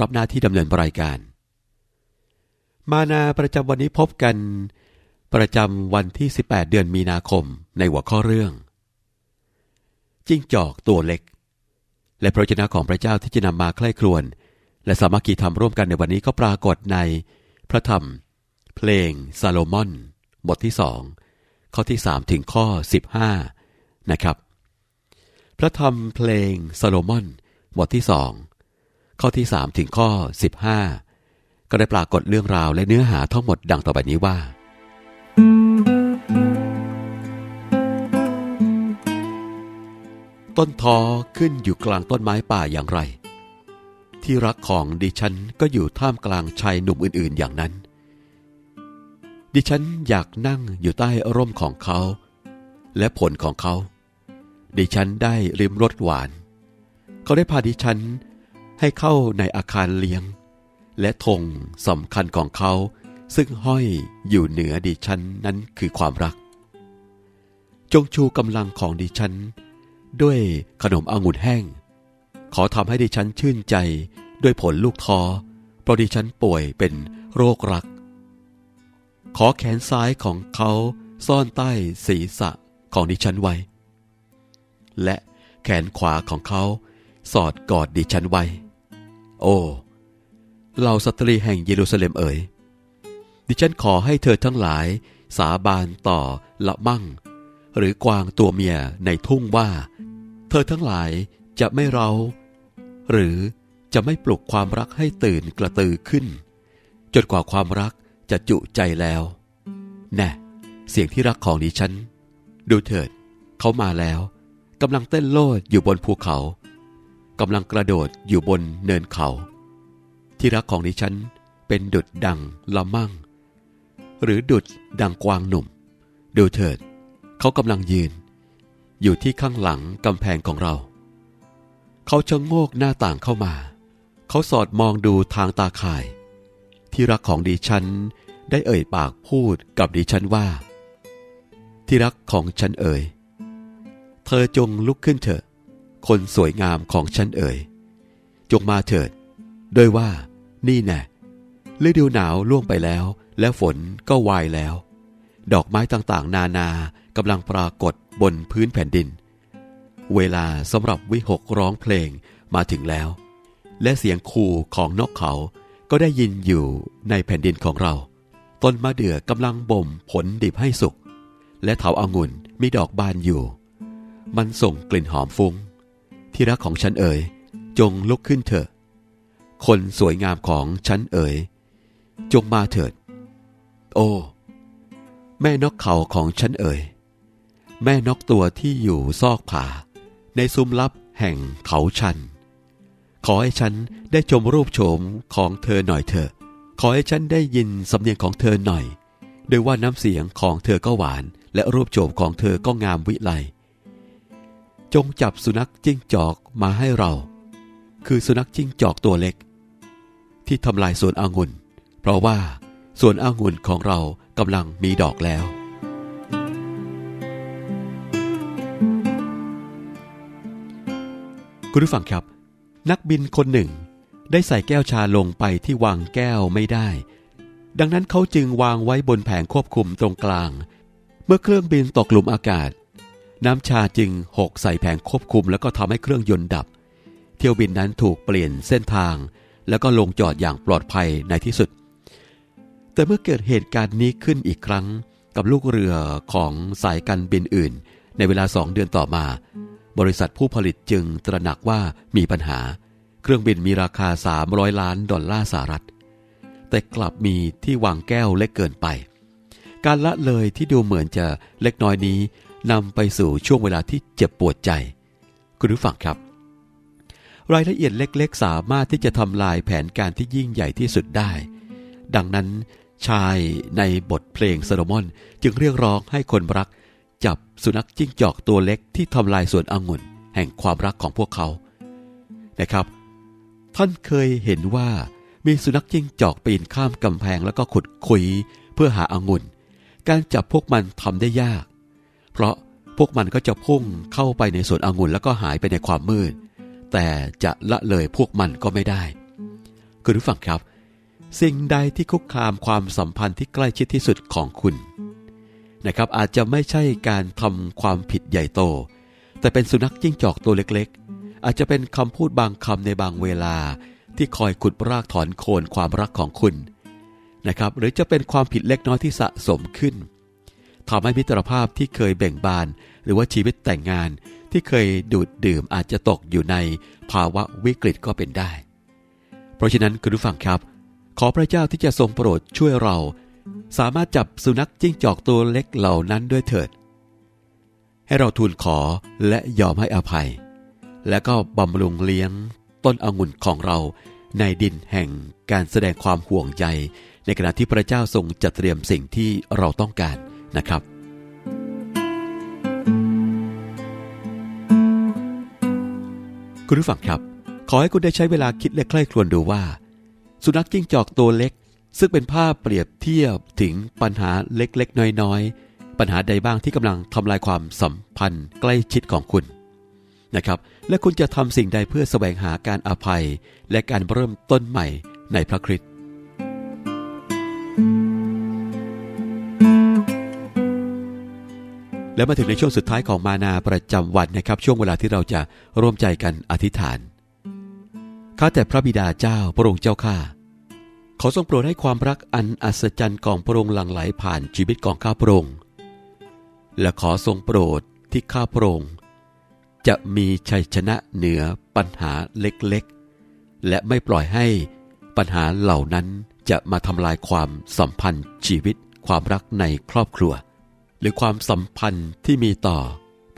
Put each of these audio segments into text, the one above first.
รับหน้าที่ดำเนินรายการ มานาประจำวันนี้พบกัน ประจำวันที่ 18 เดือนมีนาคมในหัวข้อเรื่อง จิ้งจอกตัวเล็ก และพระเจ้าของพระเจ้าที่จะนำมาใคร่ครวญและสามัคคีทำร่วมกันในวันนี้ก็ปรากฏในพระธรรม เพลงซาโลมอน บทที่สองข้อที่สามถึงข้อสิบห้านะครับ พระธรรมเพลงซาโลมอน บทที่สอง ข้อที่สามถึงข้อสิบห้าก็ได้ปรากฏเรื่องราวและเนื้อหาทั้งหมดดังต่อไปนี้ว่า ต้นทอขึ้นอยู่กลางต้นไม้ป่าอย่างไร ที่รักของดิฉันก็อยู่ท่ามกลางชายหนุ่มอื่นๆอย่างนั้น ดิฉันอยากนั่งอยู่ใต้ร่มของเขา และผลของเขา ดิฉันได้ริมรสหวาน เขาได้พาดิฉัน ให้เข้าในอาคารเลี้ยง และธงสำคัญของเขา ซึ่งห้อยอยู่เหนือดิฉันนั้นคือความรัก จงชูกำลังของดิฉัน ด้วยขนมองุ่นแห้ง ขอทำให้ดิฉันชื่นใจด้วยผลลูกทอเพราะดิฉันป่วยเป็นโรครัก ขอแขนซ้ายของเขาซ่อนใต้ศีรษะของดิฉันไว้ และแขนขวาของเขาสอดกอดดิฉันไว้ โอ้เหล่าสตรีแห่งเยรูซาเล็มเอ๋ย ดิฉันขอให้เธอทั้งหลายสาบานต่อละมั่ง หรือกวางตัวเมียในทุ่งว่า เธอทั้งหลายจะไม่เรา หรือจะไม่ปลุกความรักให้ตื่นกระตือขึ้น จนกว่าความรักจะจุใจแล้ว แน่ เสียงที่รักของดิฉัน ดูเถิด เขามาแล้วกำลังเต้นโลดอยู่บนภูเขา กำลังกระโดดอยู่บนเนินเขา ที่รักของดิฉันเป็นดุดดังละมั่ง หรือดุดดังกวางหนุ่ม ดูเถิด เขากำลังยืน อยู่ที่ข้างหลังกำแพงของเรา เขาชะโงกหน้าต่างเข้ามา เขาสอดมองดูทางตาข่าย ที่รักของดิฉันได้เอ่ยปากพูดกับดิฉันว่า ที่รักของฉันเอ่ย เธอจงลุกขึ้นเถอะ คนสวยงามของฉันเอ่ยจงมาเถิดโดยว่า นี่แน่ฤดูหนาวล่วงไปแล้ว และฝนก็วายแล้ว ดอกไม้ต่างๆ นานากำลังปรากฏบนพื้นแผ่นดิน เวลาสำหรับวิหกร้องเพลงมาถึงแล้ว และเสียงคูของนกเขาก็ได้ยินอยู่ในแผ่นดินของเรา ต้นมะเดื่อกำลังบ่มผลดิบให้สุก และเถาอางุ่นมีดอกบานอยู่ มันส่งกลิ่นหอมฟุง้ง ที่รักของฉันเอ๋ยจงลุกขึ้นเถอะ คนสวยงามของฉันเอ๋ยจงมาเถิด โอ้ แม่นกเขาของฉันเอ๋ยแม่นกตัวที่อยู่ซอกผา ในซุ้มลับแห่งเขาชัน ขอให้ฉันได้ชมรูปโฉมของเธอหน่อยเถอะ ขอให้ฉันได้ยินสำเนียงของเธอหน่อยโดยว่าน้ำเสียงของเธอก็หวาน และรูปโฉมของเธอก็งามวิไล จงจับสุนัขจิ้งจอกมาให้เรา คือสุนัขจิ้งจอกตัวเล็ก ที่ทำลายสวนองุ่น เพราะว่าสวนองุ่นของเรากำลังมีดอกแล้ว คุณผู้ฟังครับ นักบินคนหนึ่ง ได้ใส่แก้วชาลงไปที่วางแก้วไม่ได้ ดังนั้นเขาจึงวางไว้บนแผงควบคุมตรงกลาง เมื่อเครื่องบินตกหลุมอากาศ น้ำชาจึงหกใส่แผงควบคุมแล้วก็ทำให้เครื่องยนต์ดับ เที่ยวบินนั้นถูกเปลี่ยนเส้นทาง แล้วก็ลงจอดอย่างปลอดภัยในที่สุด แต่เมื่อเกิดเหตุการณ์นี้ขึ้นอีกครั้งกับลูกเรือของสายการบินอื่น ในเวลาสองเดือนต่อมา บริษัทผู้ผลิตจึงตระหนักว่ามีปัญหา เครื่องบินมีราคา 300 ล้านดอลลาร์สหรัฐ แต่กลับมีที่วางแก้วเล็กเกินไป การละเลยที่ดูเหมือนจะเล็กน้อยนี้ นำไปสู่ช่วงเวลาที่เจ็บปวดใจ คุณผู้ฟังครับ รายละเอียดเล็กๆ สามารถที่จะทำลายแผนการที่ยิ่งใหญ่ที่สุดได้ ดังนั้นชายในบทเพลงโซโลมอนจึงเรียกร้องให้คนรัก จับสุนัขจิ้งจอกตัวเล็กที่ทำลายสวนองุ่น แห่งความรักของพวกเขานะครับ ท่านเคยเห็นว่ามีสุนัขจิ้งจอกปีนข้ามกำแพงแล้วก็ขุดคุยเพื่อหาองุ่น การจับพวกมันทำได้ยาก เพราะพวกมันก็จะพุ่งเข้าไปในสวนองุ่นแล้วก็หายไปในความมืด แต่จะละเลยพวกมันก็ไม่ได้ คุณผู้ฟังครับ สิ่งใดที่คุกคามความสัมพันธ์ที่ใกล้ชิดที่สุดของคุณนะครับอาจจะไม่ใช่การทำความผิดใหญ่โต แต่เป็นสุนัขจิ้งจอกตัวเล็กๆ อาจจะเป็นคำพูดบางคำในบางเวลา ที่คอยขุดรากถอนโคนความรักของคุณนะครับหรือจะเป็นความผิดเล็กน้อยที่สะสมขึ้น ทำให้มิตรภาพที่เคยเบ่งบาน หรือว่าชีวิตแต่งงานที่เคยดูดดื่มอาจจะตกอยู่ในภาวะวิกฤตก็เป็นได้ เพราะฉะนั้นคุณผู้ฟังครับ ขอพระเจ้าที่จะทรงโปรดช่วยเรา สามารถจับสุนัขจิ้งจอกตัวเล็กเหล่านั้นด้วยเถิด ให้เราทูลขอและยอมให้อภัย และก็บำรุงเลี้ยงต้นองุ่นของเราในดินแห่งการแสดงความห่วงใย ในขณะที่พระเจ้าทรงจัดเตรียมสิ่งที่เราต้องการ นะครับ คุณผู้ฟังครับ ขอให้คุณได้ใช้เวลาคิดและใคร่ครวญดูว่า สุนัขจิ้งจอกตัวเล็ก ซึ่งเป็นภาพเปรียบเทียบถึงปัญหาเล็กๆ น้อยๆ ปัญหาใดบ้างที่กำลังทำลายความสัมพันธ์ใกล้ชิดของคุณนะครับและคุณจะทำสิ่งใดเพื่อแสวงหาการอภัย และการเริ่มต้นใหม่ในพระคริสต์ แล้วมาถึงในช่วงสุดท้ายของมานาประจำวันนะครับ ช่วงเวลาที่เราจะร่วมใจกันอธิษฐานข้าแต่พระบิดาเจ้าพระองค์เจ้าข้าขอทรงโปรดให้ความรักอันอัศจรรย์ของพระองค์หลั่งไหลผ่านชีวิตของข้าพระองค์และขอทรงโปรดที่ข้าพระองค์จะมีชัยชนะเหนือปัญหาเล็กๆ และไม่ปล่อยให้ปัญหาเหล่านั้นจะมาทำลายความสัมพันธ์ชีวิตความรักในครอบครัว หรือความสัมพันธ์ที่มีต่อ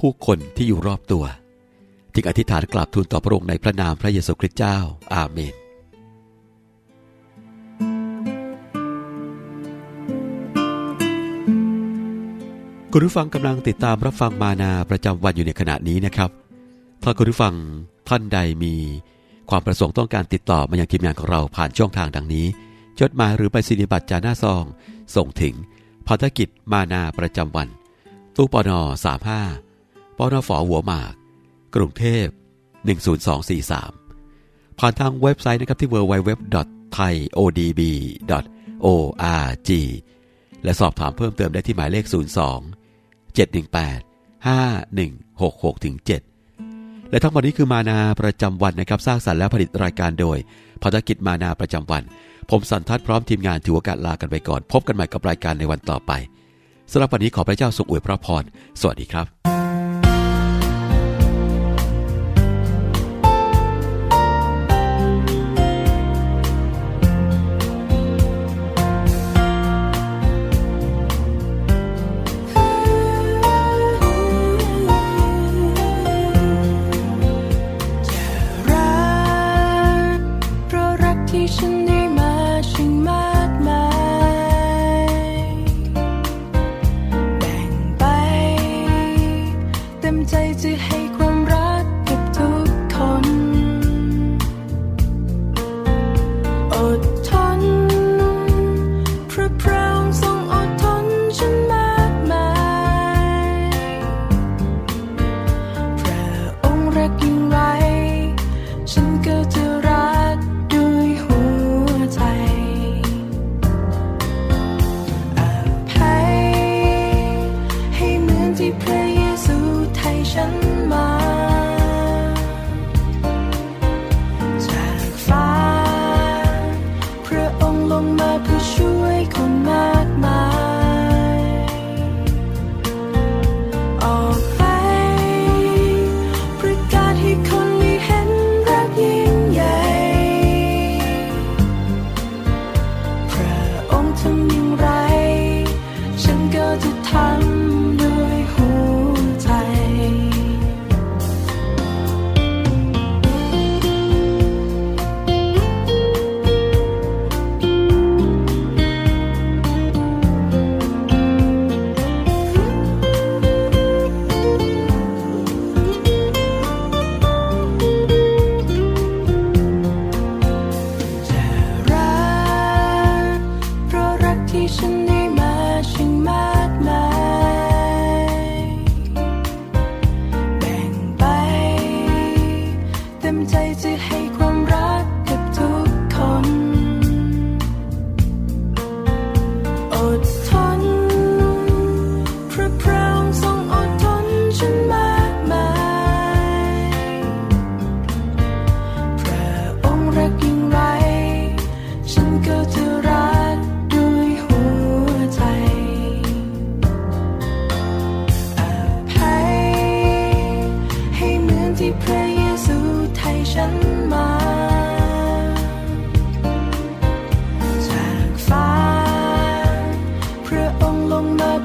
ผู้คนที่อยู่รอบตัว จึงอธิษฐานกราบทูลต่อพระองค์ในพระนามพระเยซูคริสต์เจ้า อาเมนคุณผู้ฟังกำลังติดตามรับฟังมานาประจำวันอยู่ในขณะนี้นะครับ ถ้าคุณผู้ฟังท่านใดมีความประสงค์ต้องการติดต่อมายังทีมงานของเราผ่านช่องทางดังนี้ จดหมายหรือไปสินิบัตรจาหน้าซอง ส่งถึง ภารกิจมานาประจำวัน ตู้ปน35ปนฝหัวหมาก กรุงเทพ 10243 ผ่านทางเว็บไซต์นะครับที่ www.thaiodb.org และสอบถามเพิ่มเติมได้ที่หมายเลข 02 718 5166ถึง7 และทั้งหมดนี้คือมานาประจำวันนะครับสร้างสรรค์และผลิตรายการโดยภารกิจมานาประจำวัน ผมสันทัดพร้อมทีมงานถือโอกาสลากันไปก่อน พบกันใหม่กับรายการในวันต่อไปสำหรับวันนี้ขอพระเจ้าทรงอวยพระพร สวัสดีครับ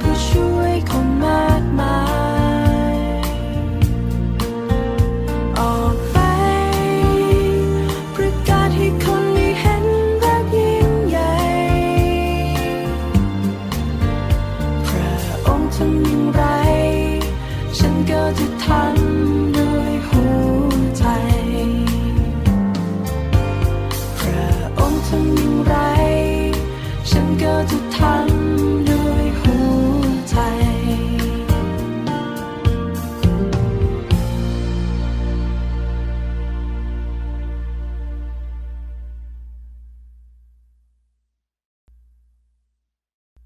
ผู้ช่วยคนมากมาย